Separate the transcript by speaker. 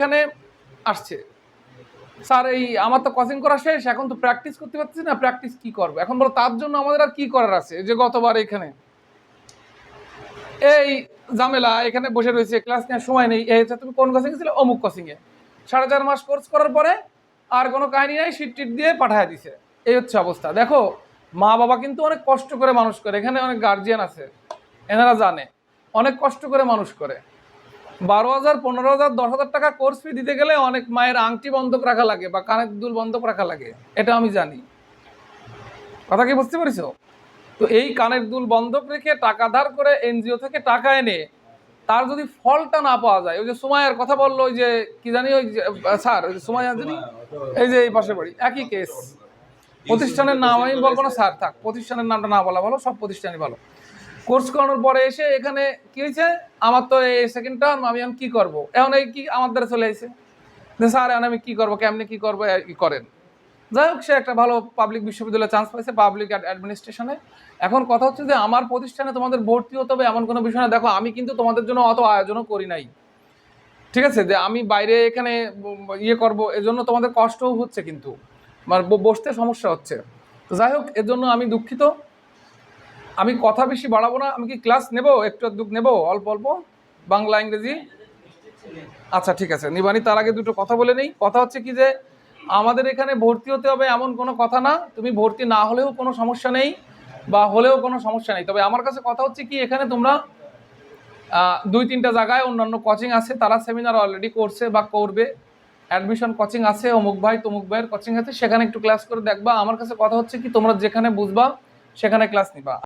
Speaker 1: এখানে আসছে। স্যার, এই আমার তো কোচিং করা শেষ, এখন তো প্র্যাকটিস করতে পারছি না প্র্যাকটিস কি করব? এখন বলো, তার জন্য আমাদের আর কি করার আছে? যে গতবার এখানে। এই ঝামেলা, এখানে বসে রয়েছে ক্লাস নেওয়ার সময় নেই। এই তুমি কোন কোচিং ছিলে অমুক কোচিং এ সাড়ে চার মাস কোর্স করার পরে আর কোনো কাহিনী নাই সিট টিট দিয়ে পাঠায় দিছে। এই হচ্ছে অবস্থা। দেখো মা বাবা কিন্তু অনেক কষ্ট করে মানুষ করে, এখানে অনেক গার্জিয়ান আছে, এনারা জানে। অনেক কষ্ট করে মানুষ করে। বারো হাজার পনেরো হাজার দশ হাজার টাকা কোর্স ফি দিতে গেলে অনেক মায়ের আংটি বন্ধক রাখা লাগে বা কানের দুল বন্ধক রাখা লাগে। এটা আমি জানি। কথা কি বুঝতে পারিস তো এই কানের দুল বন্ধক রেখে টাকা ধার করে এনজিও থেকে টাকা এনে তার যদি ফলটা না পাওয়া যায় ওই যে সুমাইয়ের কথা বলল ওই যে কি জানি ওই যে, স্যার ওই যে সুমাই জানি এই যে এই পাশে বাড়ি একই কেস প্রতিষ্ঠানের নাম আমি বলব না স্যার থাক প্রতিষ্ঠানের নামটা না বলা ভালো সব প্রতিষ্ঠানই ভালো। কোর্স করানোর পরে এসে এখানে কি হয়েছে? আমার তো এই সেকেন্ড টার্ম আমি এখন কি করব? এখন এই কি আমার দ্বারা চলে আসছে যে স্যার, এখন আমি কি করব? কেমনি কি করব? কি করেন। যাই হোক, সে একটা ভালো পাবলিক বিশ্ববিদ্যালয়ে চান্স পাইছে পাবলিক অ্যাডমিনিস্ট্রেশনে এখন কথা হচ্ছে যে আমার প্রতিষ্ঠানে তোমাদের ভর্তি হতে হবে এমন কোনো বিষয় না। দেখো, আমি কিন্তু তোমাদের জন্য অত আয়োজনও করি নাই। ঠিক আছে? যে আমি বাইরে এখানে ইয়ে করব, এজন্য তোমাদের কষ্টও হচ্ছে কিন্তু। মানে বসতে সমস্যা হচ্ছে। তো যাই হোক, এর জন্য আমি দুঃখিত। আমি কথা বেশি বাড়াবো না, আমি কি ক্লাস নেব? একটু দুঃখ নেব? অল্প অল্প? বাংলা, ইংরেজি? আচ্ছা ঠিক আছে। নিবানি তার আগে দুটো কথা বলে নেই। কথা হচ্ছে কি যে, আমাদের এখানে ভর্তি হতে হবে এমন কোনো কথা না। তুমি ভর্তি না হলেও কোনো সমস্যা নেই বা হলেও কোনো সমস্যা নেই। তবে আমার কাছে কথা হচ্ছে কি, এখানে তোমরা দুই, তিনটা জায়গায় অন্যান্য কোচিং আছে। তারা সেমিনার অলরেডি করছে বা করবে। অ্যাডমিশন কোচিং আছে, অমুক ভাই, তমুক ভাইয়ের কোচিং আছে। সেখানে একটু ক্লাস করে দেখবা। আমার কাছে কথা হচ্ছে কি, তোমরা যেখানে বুঝবা, সেখানে ক্লাস নিবা।